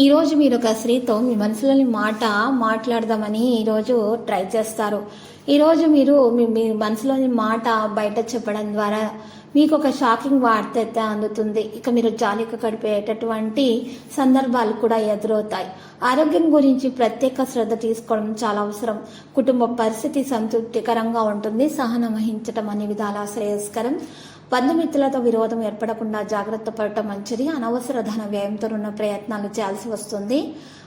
ఈరోజు మీరు ఒక స్త్రీతో మీ మనసులోని మాట మాట్లాడదామని ఈరోజు ట్రై చేస్తారు. ఈరోజు మీరు మీ మీ మనసులోని మాట బయట చెప్పడం ద్వారా మీకు ఒక షాకింగ్ వార్త అయితే అందుతుంది. ఇక మీరు జాలిక గడిపేటటువంటి సందర్భాలు కూడా ఎదురవుతాయి. ఆరోగ్యం గురించి ప్రత్యేక శ్రద్ధ తీసుకోవడం చాలా అవసరం. కుటుంబ పరిస్థితి సంతృప్తికరంగా ఉంటుంది. సహనం వహించడం అనే విధాల శ్రేయస్కరం బంధుమిత్రులతో విరోధం ఏర్పడకుండా జాగ్రత్త పడటం మంచిది. అనవసర ధన వ్యయంతో ఉన్న ప్రయత్నాలు చేయాల్సి వస్తుంది.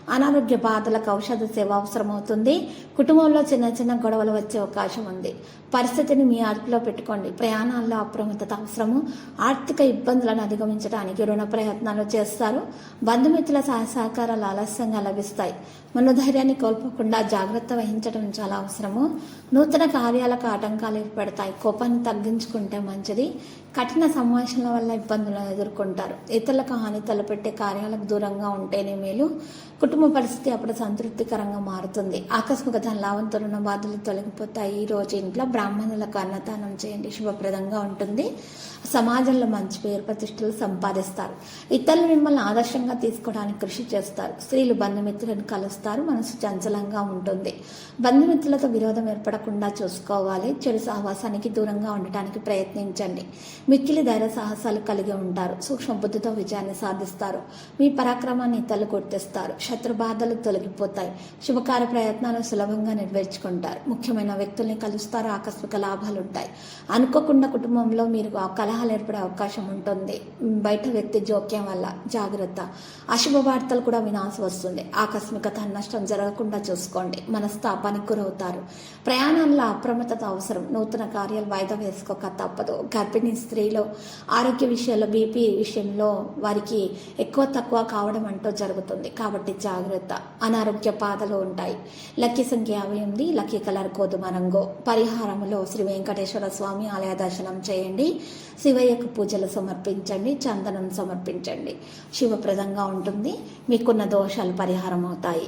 అనారోగ్య బాధలకు ఔషధ సేవ అవసరమవుతుంది. కుటుంబంలో చిన్న చిన్న గొడవలు వచ్చే అవకాశం ఉంది. పరిస్థితిని మీ అదుపులో పెట్టుకోండి. ప్రయాణాల్లో అప్రమత్తత అవసరము. ఆర్థిక ఇబ్బందులను అధిగమించడానికి రుణ ప్రయత్నాలు చేస్తారు. బంధుమిత్రుల సహాయ సహకారాలు ఆలస్యంగా లభిస్తాయి. మనోధైర్యాన్ని కోల్పోకుండా జాగ్రత్త వహించడం చాలా అవసరము. నూతన కార్యాలకు ఆటంకాలు ఏర్పడతాయి. కోపాన్ని తగ్గించుకుంటే మంచిది. కఠిన సంభాషణల వల్ల ఇబ్బందులను ఎదుర్కొంటారు. ఇతరులకు హాని తలపెట్టే కార్యాలకు దూరంగా ఉంటేనే మేలు. కుటుంబ కుటుంబ పరిస్థితి అప్పుడు సంతృప్తికరంగా మారుతుంది. ఆకస్మిక ధన లాభంతో ఉన్న బాధలు తొలగిపోతాయి. ఈ రోజు ఇంట్లో బ్రాహ్మణులకు అన్నదానం చేయండి. శుభప్రదంగా ఉంటుంది. సమాజంలో మంచి పేరు ప్రతిష్టలు సంపాదిస్తారు. ఇతరులు మిమ్మల్ని ఆదర్శంగా తీసుకోవడానికి కృషి చేస్తారు. స్త్రీలు బంధుమిత్రులను కలుస్తారు. మనసు చంచలంగా ఉంటుంది. బంధుమిత్రులతో విరోధం ఏర్పడకుండా చూసుకోవాలి. చెడు సహవాసానికి దూరంగా ఉండటానికి ప్రయత్నించండి. మిక్కిలి ధైర్య సాహసాలు కలిగి ఉంటారు. సూక్ష్మ బుద్ధితో విజయాన్ని సాధిస్తారు. మీ పరాక్రమాన్ని ఇతరులు గుర్తిస్తారు. శత్రు బాధలు తొలగిపోతాయి. శుభకార్య ప్రయత్నాలు సులభంగా నెరవేర్చుకుంటారు. ముఖ్యమైన వ్యక్తుల్ని కలుస్తారు ఆకస్మిక లాభాలు ఉంటాయి అనుకోకుండా కుటుంబంలో మీరు ఆ కలహాలు ఏర్పడే అవకాశం ఉంటుంది. బయట వ్యక్తి జోక్యం వల్ల జాగ్రత్త. అశుభ వార్తలు కూడా వినాల్సి వస్తుంది. ఆకస్మిక నష్టం జరగకుండా చూసుకోండి. మనస్తాపానికి గురవుతారు. ప్రయాణంలో అప్రమత్తత అవసరం. నూతన కార్యాలు వాయిదా వేసుకోక తప్పదు. గర్భిణీ స్త్రీలో ఆరోగ్య విషయాల్లో బీపీ విషయంలో వారికి ఎక్కువ తక్కువ కావడం అంటూ జరుగుతుంది. కాబట్టి జాగ్రత్త. జాగ్రత్త. అనారోగ్య బాధలు ఉంటాయి. లక్కీ సంఖ్య యాభై ఎనిమిది లక్కీ కలర్ గోధుమ రంగు. పరిహారములో శ్రీ వెంకటేశ్వర స్వామి ఆలయ దర్శనం చేయండి. శివయ్యకు పూజలు సమర్పించండి. చందనం సమర్పించండి. శివప్రదంగా ఉంటుంది. మీకున్న దోషాలు పరిహారం అవుతాయి